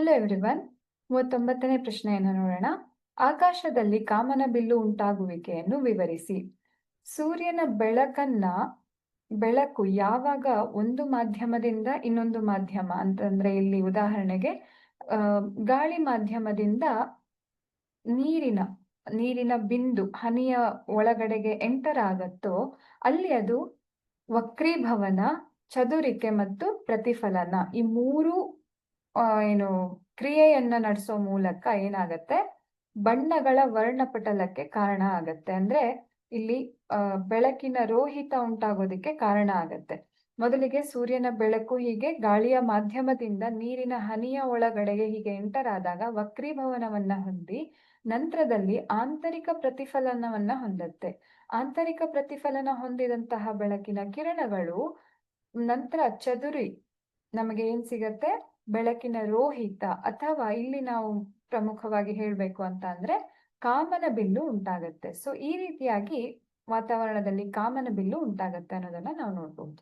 Hello everyone ಮೂವತ್ತೊಂಬತ್ತನೇ ಪ್ರಶ್ನೆಯನ್ನು ನೋಡೋಣ. ಆಕಾಶದಲ್ಲಿ ಕಾಮನಬಿಲ್ಲು ಉಂಟಾಗುವಿಕೆಯನ್ನು ವಿವರಿಸಿ. ಸೂರ್ಯನ ಬೆಳಕನ್ನ, ಬೆಳಕು ಯಾವಾಗ ಒಂದು ಮಾಧ್ಯಮದಿಂದ ಇನ್ನೊಂದು ಮಾಧ್ಯಮ ಅಂತಂದ್ರೆ ಇಲ್ಲಿ ಉದಾಹರಣೆಗೆ ಗಾಳಿ ಮಾಧ್ಯಮದಿಂದ ನೀರಿನ ನೀರಿನ ಬಿಂದು, ಹನಿಯ ಒಳಗಡೆಗೆ ಎಂಟರ್ ಆಗತ್ತೋ, ಅಲ್ಲಿ ಅದು ವಕ್ರೀಭವನ, ಚದುರಿಕೆ ಮತ್ತು ಪ್ರತಿಫಲನ ಈ ಮೂರು ಏನು ಕ್ರಿಯೆಯನ್ನ ನಡೆಸೋ ಮೂಲಕ ಏನಾಗತ್ತೆ? ಬಣ್ಣಗಳ ವರ್ಣಪಟಲಕ್ಕೆ ಕಾರಣ ಆಗತ್ತೆ. ಅಂದ್ರೆ ಇಲ್ಲಿ ಬೆಳಕಿನ ರೋಹಿತ ಉಂಟಾಗೋದಕ್ಕೆ ಕಾರಣ ಆಗತ್ತೆ. ಮೊದಲಿಗೆ ಸೂರ್ಯನ ಬೆಳಕು ಹೀಗೆ ಗಾಳಿಯ ಮಾಧ್ಯಮದಿಂದ ನೀರಿನ ಹನಿಯ ಒಳಗಡೆಗೆ ಹೀಗೆ ಎಂಟರ್ ಆದಾಗ ವಕ್ರೀಭವನವನ್ನ ಹೊಂದಿ, ನಂತರದಲ್ಲಿ ಆಂತರಿಕ ಪ್ರತಿಫಲನವನ್ನ ಹೊಂದತ್ತೆ. ಆಂತರಿಕ ಪ್ರತಿಫಲನ ಹೊಂದಿದಂತಹ ಬೆಳಕಿನ ಕಿರಣಗಳು ನಂತರ ಚದುರಿ ನಮಗೆ ಏನ್ ಸಿಗತ್ತೆ? ಬೆಳಕಿನ ರೋಹಿತ ಅಥವಾ ಇಲ್ಲಿ ನಾವು ಪ್ರಮುಖವಾಗಿ ಹೇಳ್ಬೇಕು ಅಂತ ಅಂದ್ರೆ ಕಾಮನ ಬಿಲ್ಲು ಉಂಟಾಗತ್ತೆ. ಸೊ ಈ ರೀತಿಯಾಗಿ ವಾತಾವರಣದಲ್ಲಿ ಕಾಮನ ಬಿಲ್ಲು ಉಂಟಾಗತ್ತೆ ಅನ್ನೋದನ್ನ ನಾವು ನೋಡ್ಬೋದು.